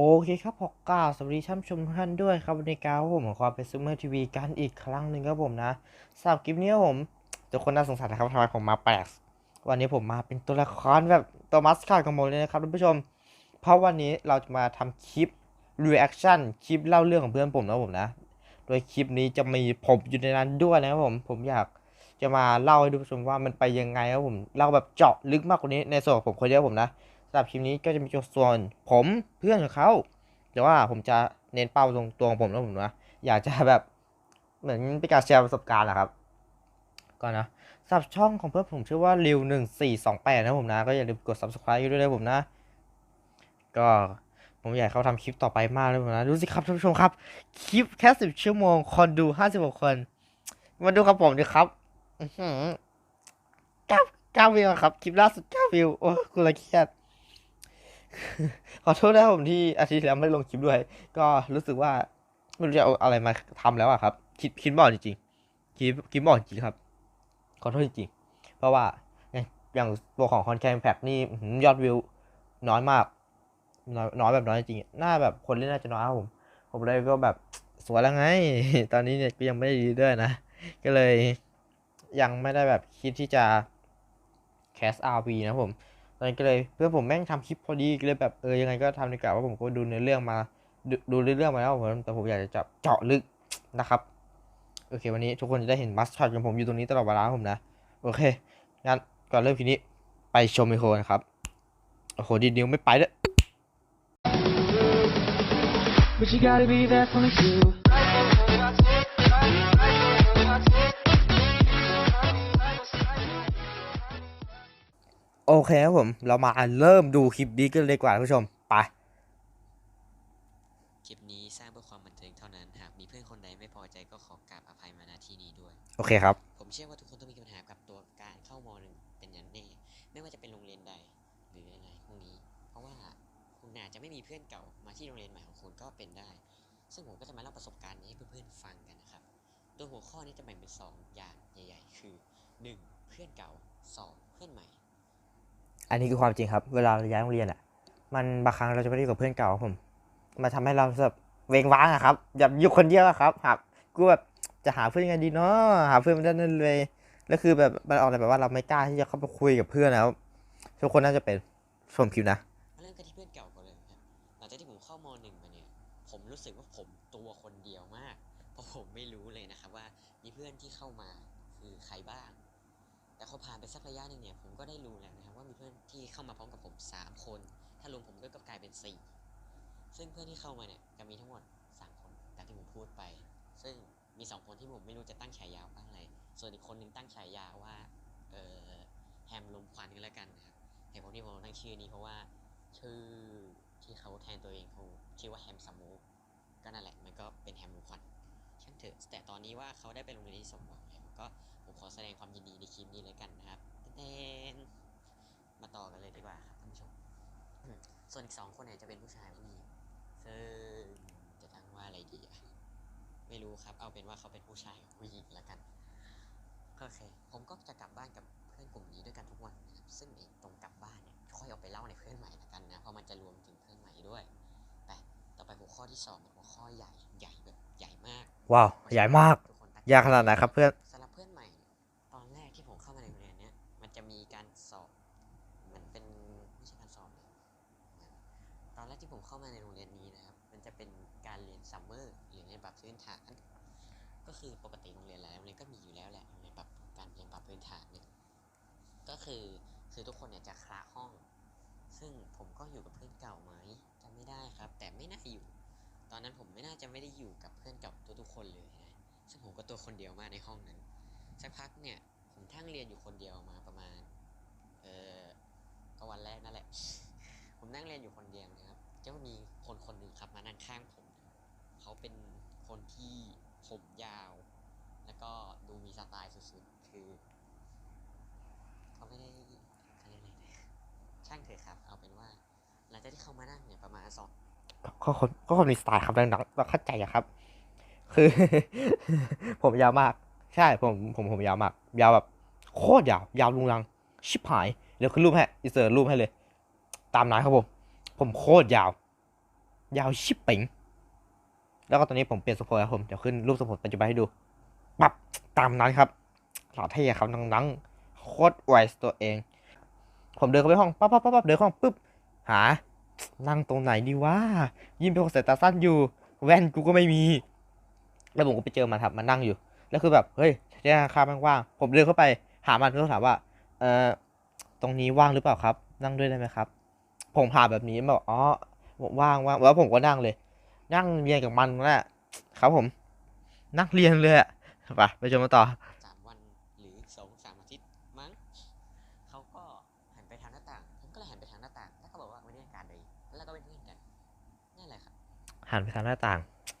โอเคครับขอกล่าวสวัสดีท่านชมทุกท่านด้วยครับวันการผมของความเป็นซูเมอร์ทีวีกันอีกครั้งหนึ่งครับผมนะสำหรับคลิปนี้ผมทุกคนน่าสงสัยนะครับทำไมผมมาแปลกวันนี้ผมมาเป็นตัวละครแบบตัวมัสคอตของผมเลยนะครับท่านผู้ชม เพราะวันนี้เราจะมาทำคลิป reaction คลิปเล่าเรื่องของเพื่อนผมนะครับผมนะ โดยคลิปนี้จะมีผมอยู่ในนั้นด้วยนะครับผมผมอยากจะมาเล่าให้ทุกผู้ชมว่ามันไปยังไงครับผมเล่าแบบเจาะลึกมากกว่านี้ในส่วนของผมคนเดียวผมนะ สำหรับคลิปนี้ก็จะมีส่วนผมเพื่อนของเขาแต่ว่าผมจะเน้นเป้าตรงตัวของผมนะผมนะอยากจะแบบเหมือนเป็นการแชร์ประสบการณ์แหละครับก่อนนะสำหรับช่องของเพื่อนผมชื่อว่าริวหนึ่งสี่สองแปดนะผมนะ ก็อย่าลืมกด subscribe ด้วยนะผมนะ ก็ผมอยากให้เขาทำคลิปต่อไปมากเลยผมนะ ดูสิครับท่านผู้ชมครับ คลิปแค่สิบชั่วโมง คนดูห้าสิบหกคน มาดูครับผมดิครับเก้าเก้าวิวครับ คลิปล่าสุดเก้าวิว โอ้กูละเครียด ขอโทษนะครับผมที่อาทิตย์แล้วไม่ลงคลิปด้วย ก็รู้สึกว่าไม่รู้จะเอาอะไรมาทำแล้วอะครับ คิดคิดไม่อกจริงๆคิดคิดไม่อกจริงครับ ขอโทษจริงๆเพราะว่าอย่างอย่างตัวของคอนแคนแพ็กนี่ยอดวิวน้อยมาก น้อยน้อยแบบน้อยจริงๆน่าแบบคนเล่นน่าจะน้อยครับผม ผมเลยก็แบบสวยแล้วไง ตอนนี้เนี่ยก็ยังไม่ได้ดีด้วยนะ ก็เลยยังไม่ได้แบบคิดที่จะแคส RV นะครับผม ตอนนี้ก็เลยเพื่อผมแม่งทำคลิปพอดีก็เลยแบบเออยังไงก็ทำดีกว่าว่าผมก็ดูเนื้อเรื่องมา ดูดูเรื่องมาแล้วผมแต่ผมอยากจะจับเจาะลึกนะครับโอเค วันนี้ทุกคนจะได้เห็นมัสช็อตของผมอยู่ตรงนี้ตลอดเวลาผมนะ โอเคงั้นก่อนเริ่มคลิปนี้ไปชมไมโครนะครับโอ้โหดีนิวไม่ไปด้วย But you gotta be there for me too. โอเคครับผม เรามาเริ่มดูคลิปนี้กันเลยดีกว่าท่านผู้ชม ไป คลิปนี้สร้างเพื่อความบันเทิงเท่านั้น หากมีเพื่อนคนใดไม่พอใจก็ขอกราบอภัยมาณที่นี้ด้วย โอเคครับ ผมเชื่อว่าทุกคนต้องมีปัญหากับตัวการเข้ามหนึ่งเป็นอย่างแน่ ไม่ว่าจะเป็นโรงเรียนใดหรืออะไรพวกนี้ เพราะว่าคุณอาจจะไม่มีเพื่อนเก่ามาที่โรงเรียนใหม่ของคุณก็เป็นได้ ซึ่งผมก็จะมาเล่าประสบการณ์นี้ให้เพื่อนๆฟังกันนะครับ โดยหัวข้อนี้จะแบ่งเป็นสองอย่างใหญ่ ๆ คือ 1. เพื่อนเก่า 2. เพื่อนใหม่ อันนี้คือความจริงครับ เวลาเราย้ายโรงเรียนอะ มันบางครั้งเราจะไม่ได้อยู่กับเพื่อนเก่าผม มาทำให้เราแบบเวงว้างอะครับแบบอยู่คนเดียวอะครับครับกูแบบจะหาเพื่อนยังไงดีเนาะหาเพื่อนไม่ได้นั่นเลยแล้วคือแบบมันออกอะไรแบบว่าเราไม่กล้าที่จะเข้าไปคุยกับเพื่อนแล้วทุกคนน่าจะเป็นชมคลิปนะเริ่มกันที่เพื่อนเก่าก่อนเลยครับหลังจากที่ผมเข้ามหนึ่งมาเนี่ยผมรู้สึกว่าผมตัวคนเดียวมาก เพราะผมไม่รู้เลยนะครับว่ามีเพื่อนที่เข้ามาคือใครบ้าง แต่พอผ่านไปสักระยะหนึ่งเนี่ยผมก็ได้รู้แล้วนะครับว่ามีเพื่อนที่เข้ามาพร้อมกับผมสามคน ถ้ารวมผมก็กลายเป็นสี่ซึ่งเพื่อนที่เข้ามาเนี่ยจะมีทั้งหมดสามคนตามที่ผมพูดไป ซึ่งมีสองคนที่ผมไม่รู้จะตั้งฉายาว่าอะไร ส่วนอีกคนนึงตั้งฉายาว่าเออแฮมลมควันก็แล้วกันนะครับเหตุผลที่ผมตั้งชื่อนี้เพราะว่าชื่อที่เขาแทนตัวเองเขาชื่อว่าแฮมสมูกก็นั่นแหละมันก็เป็นแฮมลมควันช่างเถอะแต่ตอนนี้ว่าเขาได้ไปโรงเรียนที่สมหวังแล้วก็ ผมขอแสดงความยินดีในคลิปนี้เลยกันนะครับเต้นมาต่อกันเลยดีกว่าครับท่านผู้ชมอืมส่วนอีกสองคนเนี่ยจะเป็นผู้ชายผู้หญิงซึ่งจะตั้งว่าอะไรดีอะไม่รู้ครับ เอาเป็นว่าเขาเป็นผู้ชายกับผู้หญิงแล้วกันโอเค ผมก็จะกลับบ้านกับเพื่อนกลุ่มนี้ด้วยกันทุกวันนะครับซึ่งไอ้ตรงกลับบ้านเนี่ยค่อยเอาไปเล่าในเพื่อนใหม่ละกันนะ เพราะมันจะรวมถึงเพื่อนใหม่ด้วยไปต่อไปหัวข้อที่สองเป็นหัวข้อใหญ่ใหญ่แบบใหญ่มาก ว้าว ใหญ่มากทุกคนตั้งยากขนาดไหนครับเพื่อน คือทุกคนเนี่ยจะคละห้อง ซึ่งผมก็อยู่กับเพื่อนเก่าไหมจำไม่ได้ครับ แต่ไม่น่าอยู่ ตอนนั้นผมไม่น่าจะไม่ได้อยู่กับเพื่อนเก่าตัวทุกคนเลยนะซึ่งผมก็ตัวคนเดียวมากในห้องนั้นสักพักเนี่ยผมทั้งเรียนอยู่คนเดียวมาประมาณ เออก็วันแรกนั่นแหละ ผมนั่งเรียนอยู่คนเดียวนะครับก็มีคนคนหนึ่งครับมานั่งข้างผมเขาเป็นคนที่ผมยาว แล้วก็ดูมีสไตล์สุดๆ คือ เขาไม่ได้เขาเรียกอะไรนะช่างเถอะครับ เอาเป็นว่า หลังจากที่ เขามานั่งเนี่ยประมาณสองก็คนก็คนมีสไตล์ครับดังๆเราเข้าใจอะครับ คือ ผมยาวมาก ใช่ผมผมผมยาวมาก ยาวแบบโคตรยาวยาวลุงลัง ชิบหายเดี๋ยวขึ้นรูปให้อิเสิร์รูปให้เลย ตามนั้นครับผม ผมโคตรยาว ยาวชิบเป๋งแล้วก็ตอนนี้ผมเปลี่ยนสปอยครับผมเดี๋ยวขึ้นรูปสมุดปัจจุบันให้ดูปับตามนั้นครับหล่อเท่ครับนังๆโคตรไวส์ตัวเอง ผมเดินเข้าไปห้องปั๊บปั๊บปั๊บปั๊บเดินเข้าห้องปุ๊บหา นั่งตรงไหนดีวะยิ้มเป็นคนสายตาสั้นอยู่ แว่นกูก็ไม่มี แล้วผมก็ไปเจอมันครับมันนั่งอยู่ แล้วคือแบบเฮ้ยที่นั่งข้าว่างผมเดินเข้าไป หามันแล้วถามว่า เอ่อตรงนี้ว่างหรือเปล่าครับ นั่งด้วยได้ไหมครับ ผมถามแบบนี้มันบอกอ๋อว่างว่างแล้วผมก็นั่งเลย นั่งเรียนกับมันนั่นแหละครับผม นั่งเรียนเลยอะไปไปชมกันต่อ หันไปทางหน้าต่าง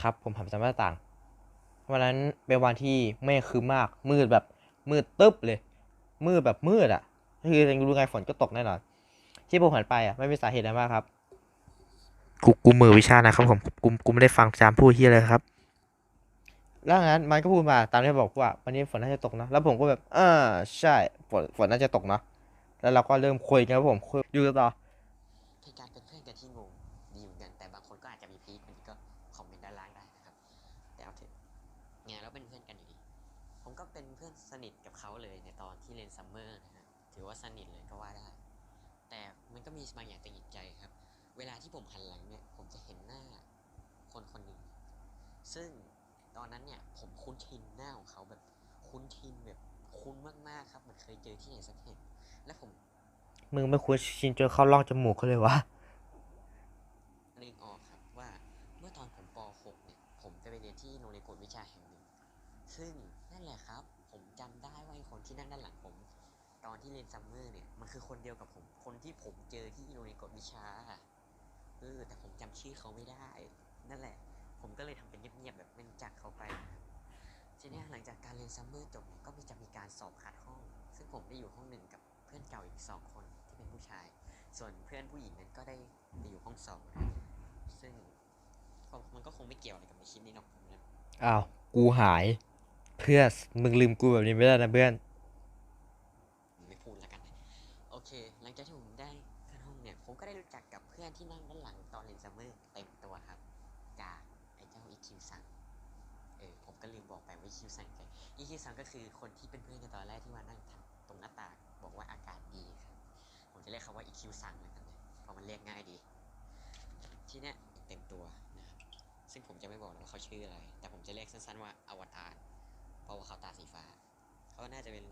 ครับ ผมหันไปทางหน้าต่าง วันนั้นเป็นวันที่เมฆคือมาก มืดแบบมืดตึ๊บเลย มืดแบบมืดอะคือยังรู้ไงฝนก็ตกแน่นอน ที่ผมหันไปอะไม่มีสาเหตุอะไรมากครับ กูกูมือวิชานะครับผมกูกูไม่ได้ฟังจามพูดที่เลยครับแล้วงั้นมันก็พูดมาตามที่บอกว่า วันนี้ฝนน่าจะตกนะ แล้วผมก็แบบอ่าใช่ฝนฝนน่าจะตกเนาะแล้วเราก็เริ่มคุยกันครับผมคุยอยู่กันต่อ มันก็มีบางอย่างตังหงิดใจครับ เวลาที่ผมหันหลังเนี่ย ผมจะเห็นหน้าคนคนหนึ่ง ซึ่งตอนนั้นเนี่ย ผมคุ้นชินหน้าของเขาแบบคุ้นชินแบบคุ้นมากๆครับเหมือนเคยเจอที่ไหนสักแห่ง และผมมึงไม่ควรชินจนเข้าร่องจมูกเขาเลยวะนึกออกครับว่าเมื่อตอนผมป .6 เนี่ย ผมจะไปเรียนที่โรงเรียนกวดวิชาแห่งหนึ่ง ซึ่งนั่นแหละครับ ผมจำได้ว่าไอ้คนที่นั่งด้านหลังผมต อนที่เรียนซัมเมอร์เนี่ย มันคือคนเดียวกับผม คนที่ผมเจอที่โรงเรียนกวดวิชาเออแต่ผมจำชื่อเขาไม่ได้ นั่นแหละ ผมก็เลยทำเป็นเงียบๆแบบไม่รู้จักเขาไปทีนี้หลังจากการเรียนซัมเมอร์จบเนี่ยก็มีจะมีการสอบคัดห้อง ซึ่งผมได้อยู่ห้องหนึ่งกับเพื่อนเก่าอีกสองคนที่เป็นผู้ชาย ส่วนเพื่อนผู้หญิงนั้นก็ได้ไปอยู่ห้องสองซึ่งมันก็คงไม่เกี่ยวอะไรกับในคลิปนี้หรอกผมนะอ้าวกูหาย เพื่อนมึงลืมกูแบบนี้ไม่ได้นะเพื่อน ผมไม่พูดแล้วกันนะโอ เค หลังจากที่ผมได้ขึ้นห้องเนี่ย ผมก็ได้รู้จักกับเพื่อนที่นั่งด้านหลังตอนเรียนซัมเมอร์เต็มตัวครับ จากไอ้เจ้าอีคิวซังเออผมก็ลืมบอกไปว่าอีคิวซังใครอีคิวซังก็คือคนที่เป็นเพื่อนกันตอนแรกที่มานั่งตรงหน้าต่างบอกว่าอากาศดีครับ ผมจะเรียกเขาว่าอีคิวซังแล้วกันเพราะมันเรียกง่ายดี ที่เนี้ยเต็มตัวนะครับซึ่งผมจะไม่บอกนะว่าเขาชื่ออะไร แต่ผมจะเรียกสั้นๆว่าอวตารเพราะว่าเขาตาสีฟ้า เขาน่าจะเป็น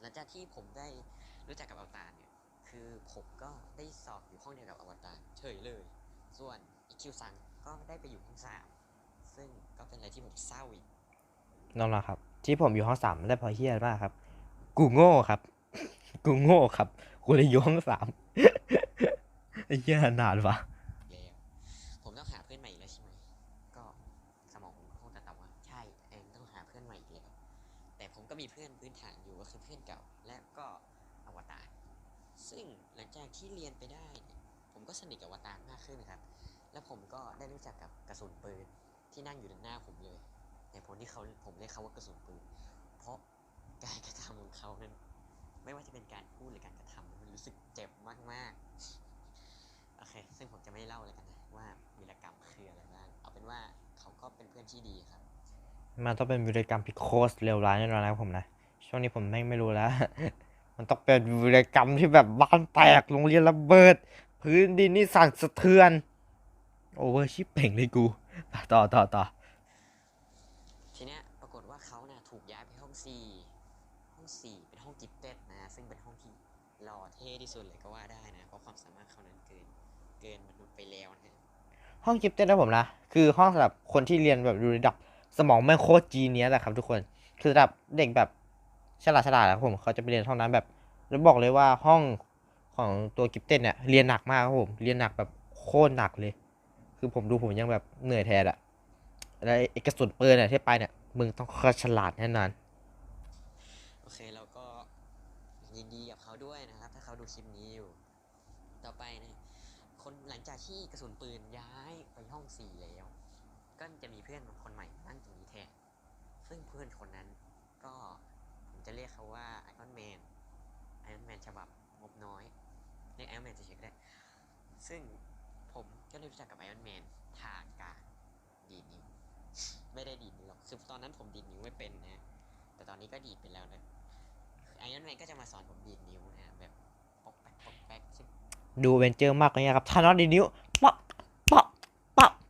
หลังจากที่ผมได้รู้จักกับอวตารเนี่ยคือผมก็ได้สอบอยู่ห้องเดียวกับอวตารเฉยเลย ส่วนอีคิวซังก็ได้ไปอยู่ห้องสามซึ่งก็เป็นอะไรที่ผมเศร้าอีกน้องๆครับ ที่ผมอยู่ห้องสามได้เพราะเฮียมากครับ กูโง่ครับ กูโง่ครับกูเลยอยู่ห้องสามไอ้เฮียนานวะ มีเพื่อนพื้นฐานอยู่ก็คือเพื่อนเก่า และก็อวตาร ซึ่งหลังจากที่เรียนไปได้เนี่ยผมก็สนิทกับอวตารมากขึ้นครับ และผมก็ได้รู้จักกับกระสุนปืนที่นั่งอยู่ด้านหน้าผมเลยในผลที่เขาผมเรียกเขาว่ากระสุนปืน เพราะการกระทำของเขานั้น ไม่ว่าจะเป็นการพูดหรือการกระทำมันรู้สึกเจ็บมากๆ โอเค ซึ่งผมจะไม่เล่าเลยกันนะว่าวีรกรรมคืออะไรบ้าง เอาเป็นว่าเขาก็เป็นเพื่อนที่ดีครับ มันต้องเป็นวิรกรรมพิโคสเลวร้ายแน่นอนนะครับผมนะ ช่วงนี้ผมแม่งไม่รู้แล้ว มันต้องเป็นวิรกรรมที่แบบบ้านแตกโรงเรียนระเบิด พื้นดินนี่สั่นสะเทือน โอเวอร์ชิปเป่งเลยกู ต่อต่อต่อทีเนี้ยปรากฏว่าเขาน่ะถูกย้ายไปห้อง4ห้อง4เป็นห้องกิฟเต็ดนะ ซึ่งเป็นห้องที่หล่อเท่ที่สุดเลยก็ว่าได้นะ เพราะความสามารถเขานั้นเกินเกินมนุษย์ไปแล้วนะฮะห้องกิฟเต็ดนะผมนะ คือห้องสำหรับคนที่เรียนแบบอยู่ระดับ สมองแม่งโคตรจีเนี้ยแหละครับทุกคน คือระดับเด็กแบบฉลาดฉลาดนะครับผมเขาจะไปเรียนห้องนั้นแบบแล้วบอกเลยว่าห้องของตัวกิฟเต็ดเนี่ยเรียนหนักมากครับผมเรียนหนักแบบโคตรหนักเลย คือผมดูผมยังแบบเหนื่อยแทนอะแล้วไอ้กระสุนปืนเนี่ยที่ไปเนี่ยมึงต้องค่อยฉลาดแน่นอนโอเคเราก็ยินดีกับเขาด้วยนะครับ ถ้าเขาดูคลิปนี้อยู่ ต่อไปนะคนหลังจากที่กระสุนปืนย้ายไปห้อง4แล้ว ก็จะมีเพื่อนคนใหม่นั่งตรงนี้แทน ซึ่งเพื่อนคนนั้นก็ผมจะเรียกเขาว่าไอรอนแมนไอรอนแมนฉบับงบน้อย เรียกไอรอนแมนเฉยๆก็ได้ ซึ่งผมก็ได้รู้จักกับไอรอนแมนทางการดีดนิ้ว ไม่ได้ดีดนิ้วหรอก คือตอนนั้นผมดีดนิ้วไม่เป็นนะ แต่ตอนนี้ก็ดีดเป็นแล้วนะไอรอนแมนก็จะมาสอนผมดีดนิ้วนะแบบปกแป๊กปกแป๊กดูเวนเจอร์มากเลยนะครับถ้านอตดีนิ้ว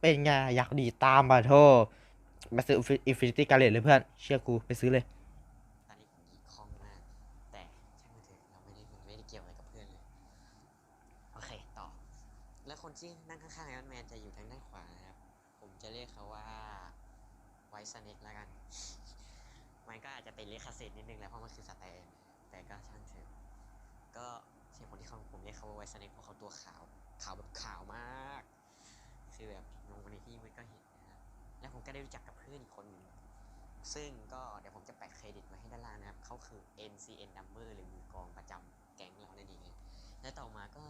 เป็นไงอยากดีตามมาโทษมาซื้ออินฟินิตี้การ์เลตเลยเพื่อน เชื่อกูไปซื้อเลยตอนนี้ผมคล่องมาก แต่ช่างมันเถอะเราไม่ได้มันไม่ได้เกี่ยวอะไรกับเพื่อนเลย โอเค ต่อ แล้วคนที่นั่งข้างๆไอรอนแมนจะอยู่ทางด้านขวานะครับ ผมจะเรียกเขาว่าไวท์สเน็กแล้วกัน มันก็อาจจะเป็นเลคาเซตนิดนึงแหละเพราะมันคือสแตนแต่ก็ช่างเถอะ ก็เหตุผลที่เขาผมเรียกเขาว่าไวท์สเน็กเพราะเขาตัวขาว ขาวแบบขาวมาก คือแบบลงมาในที่มันก็เห็นนะครับแล้วผมก็ได้รู้จักกับเพื่อนอีกคนหนึ่งซึ่งก็เดี๋ยวผมจะแปะเครดิตไว้ให้ด้านล่างนะครับเขาคือ NCN Number หรือมือกองประจำแก๊งเรานั่นเองและต่อมาก็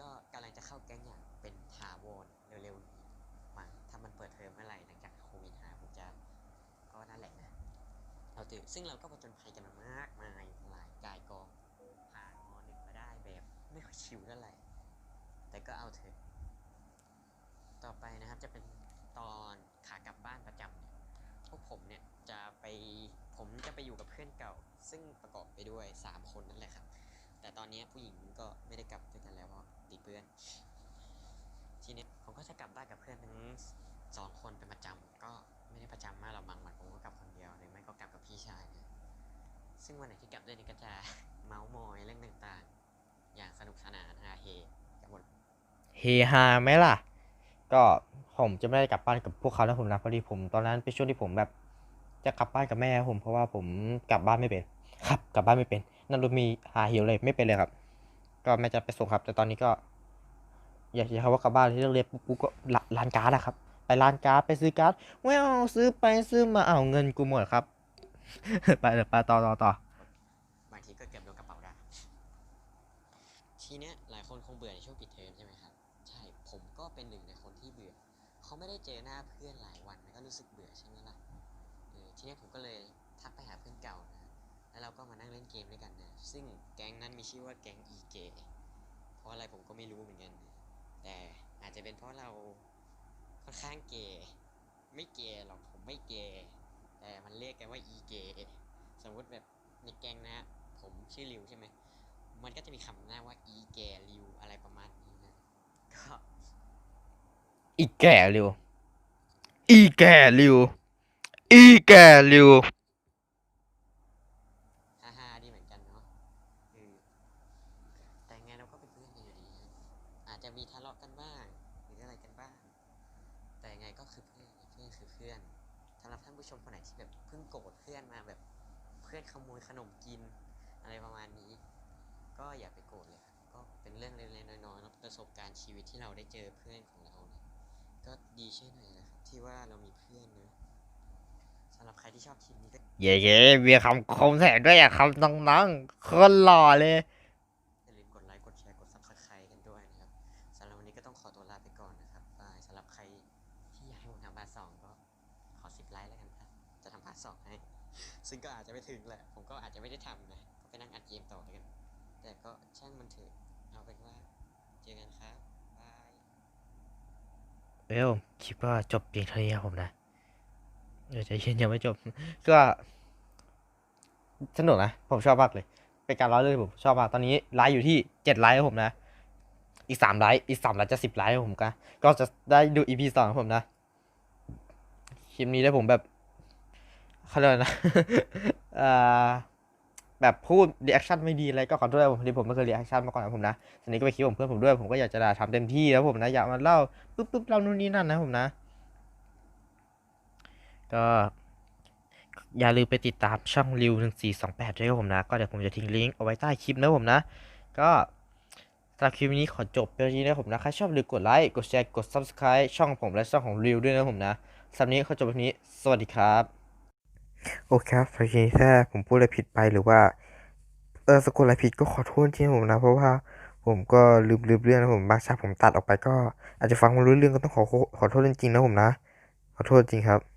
ก็กำลังจะเข้าแก๊งอย่างเป็นถาวรเร็วๆนี้มาถ้ามันเปิดเทอมเมื่อไหร่หลังจากโควิดหายผมจะก็นั่นแหละนะเราตื่นซึ่งเราก็ผจญภัยกันมามากมายหลายกายกองผ่านมหนึ่งมาได้แบบไม่ค่อยชิวเท่าไหร่แต่ก็เอาเถอะ ต่อไปนะครับจะเป็นตอนขากลับบ้านประจำเนี่ยพวกผมเนี่ยจะไปผมจะไปอยู่กับเพื่อนเก่า ซึ่งประกอบไปด้วย 3 คนนั่นแหละครับ แต่ตอนนี้ผู้หญิงก็ไม่ได้กลับด้วยกันแล้วเพราะติดเพื่อน ทีนี้ผมก็จะกลับบ้านกับเพื่อนทั้งสองคนเป็นประจำก็ไม่ได้ประจำมากหรอกบางวันผมก็กลับคนเดียวหรือไม่ก็กลับกับพี่ชายเนี่ยซึ่งวันไหนที่กลับด้วยนี่ก็จะเมาส์มอยเรื่องต่างๆ อย่างสนุกสนานฮาเฮกันหมด เฮฮาไหมล่ะ ก็ผมจะไม่ได้กลับบ้านกับพวกเขานะผมนะพอดีผมตอนนั้นเป็นช่วงที่ผมแบบ จะกลับบ้านกับแม่ผมเพราะว่าผมกลับบ้านไม่เป็นครับกลับบ้านไม่เป็น นั่นรถมีหาหิวเลยไม่เป็นเลยครับ ก็แม่จะไปส่งครับ แต่ตอนนี้ก็ อยากจะคำว่ากลับบ้านที่เรียกปุ๊บปุ๊บก็ร้านร้านการ์ดอะครับ ไปร้านการ์ดไปซื้อการ์ดแววซื้อไปซื้อมาเอาวเงินกูหมดครับไปเดี๋ยวไปต่อต่อต่อบางทีก็เกือบโดนกระเป๋าได้ทีเนี้ย ไม่ได้เจอหน้าเพื่อนหลายวันมันก็รู้สึกเบื่อใช่ไหมล่ะเออทีนี้ผมก็เลยทักไปหาเพื่อนเก่านะแล้วเราก็มานั่งเล่นเกมด้วยกันนะ ซึ่งแก๊งนั้นมีชื่อว่าแก๊ง e g เพราะอะไรผมก็ไม่รู้เหมือนกัน แต่อาจจะเป็นเพราะเราค่อนข้างเกย์ไม่เกย์หรอกผมไม่เกย์แต่มันเรียกกันว่า e g สมมติแบบในแก๊งนะผมชื่อริวใช่ไหมมันก็จะมีคำหน้าว่า e แกริวอะไรประมาณนี้นะก็อีแก่ร็ว อีแก่เร็วอีแก่เร็วฮ่าฮ่าดีเหมือนกันเนาะเออแต่ไงเราก็เป็นเพื่อนกันอยู่ดีครับอาจจะมีทะเลาะกันบ้างหรืออะไรกันบ้าง แต่ยังไงก็คือเพื่อนเพื่อนคือเพื่อนสำหรับท่านผู้ชมคนไหนที่แบบเพิ่งโกรธเพื่อนมาแบบเพื่อนขโมยขนมกิน อะไรประมาณนี้ ก็อย่าไปโกรธเลยครับก็เป็นเรื่องเล็กๆน้อยๆเนอะประสบการณ์ชีวิตที่เราได้เจอเพื่อนของเราเนี่ย ก็ดีใช่หน่อยนะครับที่ว่าเรามีเพื่อนเนอะสำหรับใครที่ชอบคลิปนี้ก็เย่เย่ๆมีคำคมแสนด้วยอะคำน้องๆคนหล่อเลย อย่าลืมกดไลค์กดแชร์กด subscribe กันด้วยนะครับสำหรับวันนี้ก็ต้องขอตัวลาไปก่อนนะครับบายสำหรับใครที่อยากให้ผมทำพาร์ทสองก็ขอสิบไลค์แล้วกันครับจะทำพาร์ทสองให้ซึ่งก็อาจจะไม่ถึงแหละผมก็อาจจะไม่ได้ทำนะก็ไปนั่งอัดเกมต่อแล้วกันแต่ก็ช่างมันเถอะเอาเป็นว่าเจอกันครับบาย เวลคิดว่าจบเพียงเท่านี้ครับผมนะเดี๋ยวใจเย็นยังไม่จบ ก็สนุกนะ ผมชอบมากเลย เป็นการร้อยเลยผมชอบมาก ตอนนี้ไลฟ์อยู่ที่เจ็ดไลฟ์ครับผมนะ อีกสามไลฟ์อีกสามไลฟ์จะสิบไลฟ์ครับผมก็ก็จะได้ดูอีพีสองครับผมนะ คลิปนี้ได้ผมแบบเขาเรียกนะอ่อ แบบพูดรีแอคชั่นไม่ดีอะไรก็ขอโทษด้วยผมพอดีผมไม่เคยรีแอคชั่นมาก่อนนะผมนะทีนี้ก็ไปคลิปของเพื่อนผมด้วยผมก็อยากจะด่าทำเต็มที่แล้วผมนะอยากมาเล่าปุ๊บปุ๊บเล่านู่นนี่นั่นนะผมนะ ก็อย่าลืมไปติดตามช่องริวหนึ่งสี่สองแปดด้วยครับผมนะ ก็เดี๋ยวผมจะทิ้งลิงก์เอาไว้ใต้คลิปนะผมนะ ก็สำหรับคลิปนี้ขอจบเพียงเท่านี้นะผมนะใครชอบอย่าลืมกดไลค์กดแชร์กด subscribe ช่องผมและช่องของริวด้วยนะผมนะสำหรับนี้ขอจบแบบนี้ สวัสดีครับ โอเคครับสำหรับคลิปนี้ถ้าผมพูดอะไรผิดไปหรือว่า เออสะกดอะไรผิดก็ขอโทษจริงๆผมนะ เพราะว่าผมก็ลืมลืมเรื่องนะผมบางฉากผมตัดออกไปก็อาจจะฟังไม่รู้เรื่องก็ต้องขอขอโทษจริงๆนะผมนะ ขอโทษจริงครับ